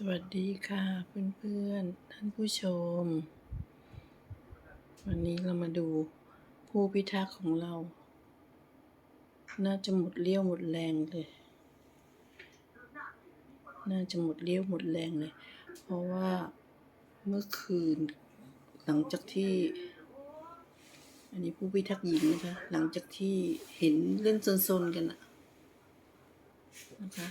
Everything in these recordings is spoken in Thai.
สวัสดีค่ะเพื่อนๆ ท่านผู้ชม วันนี้เรามาดูผู้พิทักษ์ของเรา น่าจะหมดเลี้ยวหมดแรงเลย น่าจะหมดเลี้ยวหมดแรงเลย เพราะว่าเมื่อคืนหลังจากที่ อันนี้ผู้พิทักษ์หญิงนะคะ หลังจากที่เห็นเล่นโซนๆกันอะนะคะ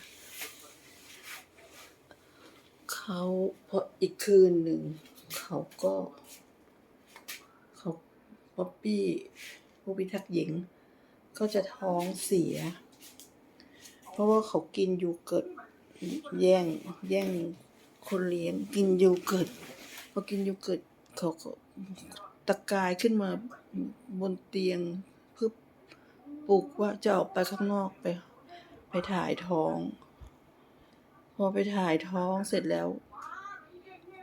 เขาพออีกคืนหนึ่ง เขาก็ เขาป๊อปปี้ผู้พิทักษ์หญิง ก็จะท้องเสีย เพราะว่าเขากินยูเกิร์ตแย่งแย่งคนเลี้ยงกินยูเกิร์ตพอกินยูเกิร์ตเขาก็ตะกายขึ้นมาบนเตียงเพื่อปลุกว่าจะออกไปข้างนอกไป ไปถ่ายท้อง พอไปถ่ายท้องเสร็จแล้ว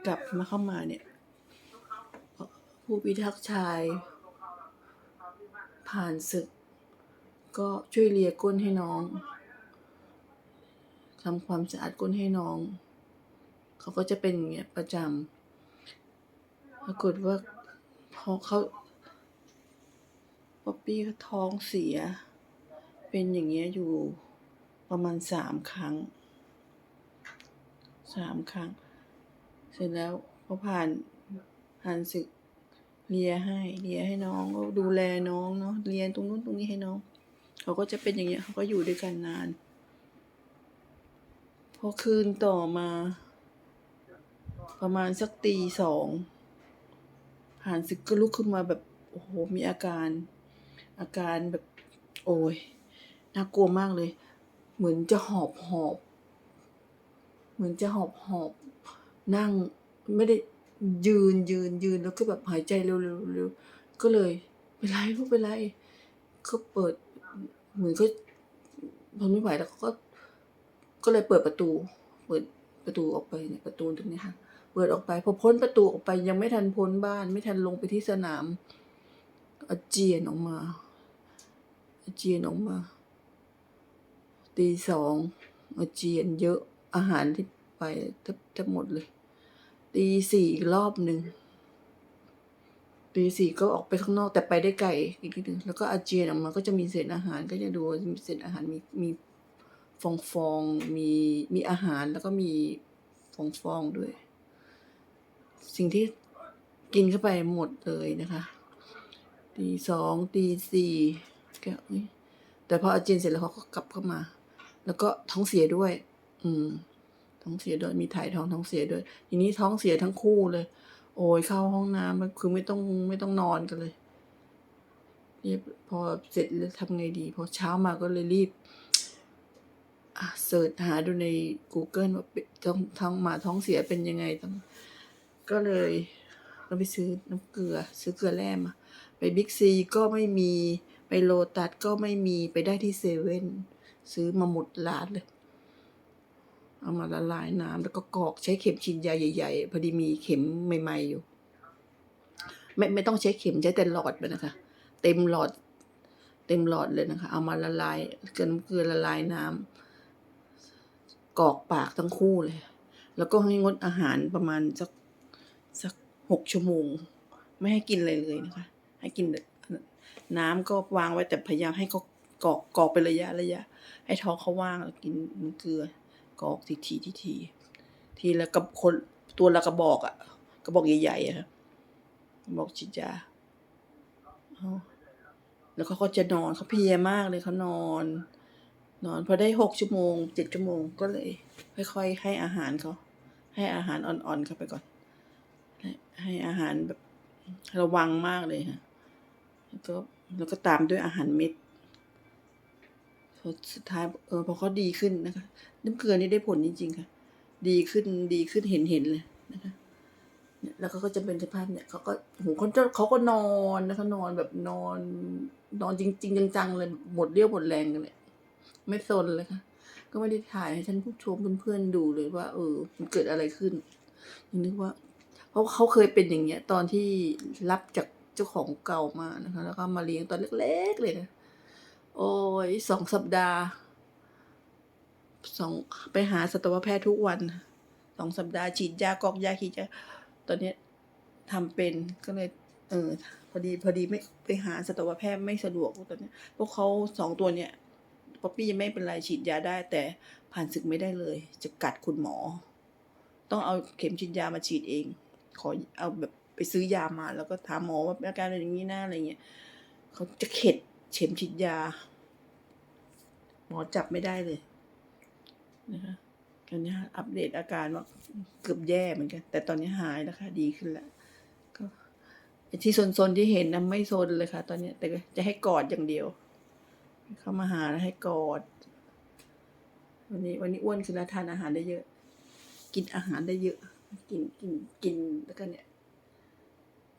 กลับมาเข้ามาเนี่ย ผู้พิทักษ์ชาย ผ่านศึก ก็ช่วยเลียก้นให้น้องทำความสะอาดก้นให้น้อง เขาก็จะเป็นอย่างเงี้ยประจำปรากฏว่าพอเขาป๊อปปี้ท้องเสีย เป็นอย่างเงี้ยอยู่ประมาณสามครั้ง สามครั้ง เสร็จแล้วพอผ่านผ่านศึกเลียให้เลียให้น้องก็ดูแลน้องเนาะเรียนตรงนู้นตรงนี้ให้น้อง เขาก็จะเป็นอย่างเงี้ยเขาก็อยู่ด้วยกันนาน พอคืนต่อมา ประมาณสักตีสองผ่านศึกก็ลุกขึ้นมาแบบโอ้โหมีอาการ อาการแบบ โอ้ยน่ากลัวมากเลย เหมือนจะหอบหอบ มือนจะหอบหอบนั่งไม่ได้ยืนยืนยืนแล้วก็แบบหายใจเร็วเร็วเร็วก็เลยเป็นไรลูกเป็นไรก็เปิด เหมือนก็ทนไม่ไหวแล้วเขาก็ ก็เลยเปิดประตู เปิดประตูออกไปเนี่ยประตูตรงนี้ค่ะเปิดออกไปพอพ้นประตูออกไปยังไม่ทันพ้นบ้าน ไม่ทันลงไปที่สนามอาเจียนออกมาอาเจียนออกมาตีสองอาเจียนเยอะ อาหารที่ไปทบแทบหมดเลย ตีสี่อีกรอบหนึ่งตีสี่ก็ออกไปข้างนอกแต่ไปได้ไกลอีกนิดนึงแล้วก็อาเจียนออกมาก็จะมีเศษอาหารก็จะดูมีเศษอาหารมีมีฟองฟองมีมีอาหารแล้วก็มีฟองฟองด้วย สิ่งที่กินเข้าไปหมดเลยนะคะตีสองตีสี่แกแต่พออาเจียนเสร็จแล้วเขาก็กลับเข้ามา แล้วก็ท้องเสียด้วย อืม ท้องเสียด้วยมีถ่ายท้องท้องเสียด้วยทีนี้ท้องเสียทั้งคู่เลย โอ้ยเข้าห้องน้ำมันคือไม่ต้องไม่ต้องนอนกันเลยเรียบพอเสร็จแล้วทำไงดีพอเช้ามาก็เลยรีบเสิร์ชหาดูใน Google ว่าเป็นท้องท้องหมาท้องเสียเป็นยังไงต้องก็เลยเราไปซื้อน้ำเกลือ ซื้อเกลือแร่มาไปบิ๊กซีก็ไม่มี ไปโลตัสก็ไม่มีไปได้ที่เซเว่นซื้อมาหมดร้านเลย เอามาละลายน้ำแล้วก็กรอกใช้เข็มฉีดยาใหญ่ ๆ พอดีมีเข็มใหม่ ๆอยู่ ไม่ไม่ต้องใช้เข็มใช้แต่หลอดไปนะคะ เต็มหลอด เต็มหลอดเลยนะคะ เอามาละลายเกลือเกลือละลายน้ำกรอกปากทั้งคู่เลย แล้วก็ให้งดอาหารประมาณสักสักหกชั่วโมง ไม่ให้กินอะไรเลยนะคะ ให้กินน้ำก็วางไว้แต่พยายามให้เขากรอกกรอกเป็นระยะระยะ ให้ท้องเขาว่างแล้วกินเกลือ กอกทีทีทีทีทีละกับคนตัวละกระบอกอะกระบอกใหญ่ๆอะครับกระบอกฉีดยาแล้วเขาก็จะนอนเขาเพลียมากเลยเขานอน นอนพอได้หกชั่วโมงเจ็ดชั่วโมงก็เลย ค่อยๆให้อาหารเขาให้อาหารอ่อนๆเข้าไปก่อน ให้อาหารแบบระวังมากเลยค่ะแล้วก็แล้วก็ตามด้วยอาหารเม็ด พอสุดท้ายเออพอเขาดีขึ้นนะคะ น้ำเกลือนี่ได้ผลจริงๆค่ะ ดีขึ้นดีขึ้นเห็นเห็นเลยนะคะเนี่ยแล้วเขาก็จะเป็นสภาพเนี่ยเขาก็โหเขาจะเขาก็นอนนะคะนอนแบบนอน นอนจริง ๆ จังๆเลยหมดเรี่ยวหมดแรงกันเลยไม่สนเลยค่ะ ก็ไม่ได้ถ่ายให้ท่านผู้ชมเพื่อนๆดูเลยว่า เออ มันเกิดอะไรขึ้นยังนึกว่า เพราะเขาเคยเป็นอย่างเงี้ย ตอนที่รับจากเจ้าของเก่ามานะคะ แล้วก็มาเลี้ยงตอนเล็ก ๆ เลยนะ โอ้ยสองสัปดาห์สองไปหาสัตวแพทย์ทุกวันสองสัปดาห์ฉีดยากอกยาฉีดยาตอนนี้ทำเป็นก็เลย เออ พอดีพอดีไม่ไปหาสัตวแพทย์ไม่สะดวกตอนนี้พวกเขาสองตัวเนี่ยป๊อปปี้ยังไม่เป็นไรฉีดยาได้ แต่ผ่านศึกไม่ได้เลย จะกัดคุณหมอ ต้องเอาเข็มฉีดยามาฉีดเอง ขอเอาแบบไปซื้อยามาแล้วก็ถามหมอว่าอาการเป็นอย่างนี้นะอะไรเงี้ยเขาจะเข็ด เข็มฉีดยา หมอจับไม่ได้เลยนะคะตอนนี้อัปเดตอาการว่าเกือบแย่เหมือนกัน แต่ตอนนี้หายแล้วค่ะดีขึ้นแล้วก็ที่โซนๆที่เห็นนะไม่โซนเลยค่ะ ตอนนี้ แต่จะให้กอดอย่างเดียว เข้ามาหาแล้วให้กอด วันนี้ วันนี้อ้วนคือแล้วทานอาหารได้เยอะ กินอาหารได้เยอะ กินกินกินแล้วก็เนี่ย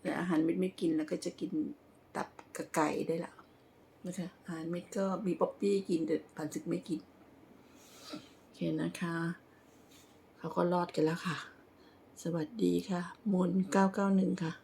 แต่อาหารเม็ดไม่กินแล้วก็จะกินตับกับไก่ได้ละ นะคะอาหารเม็ดก็มีป๊อปปี้กินแต่ผ่านศึกไม่กิน โอเคนะคะ เขาก็รอดกันแล้วค่ะ สวัสดีค่ะ มนเก้าเก้าหนึ่งค่ะ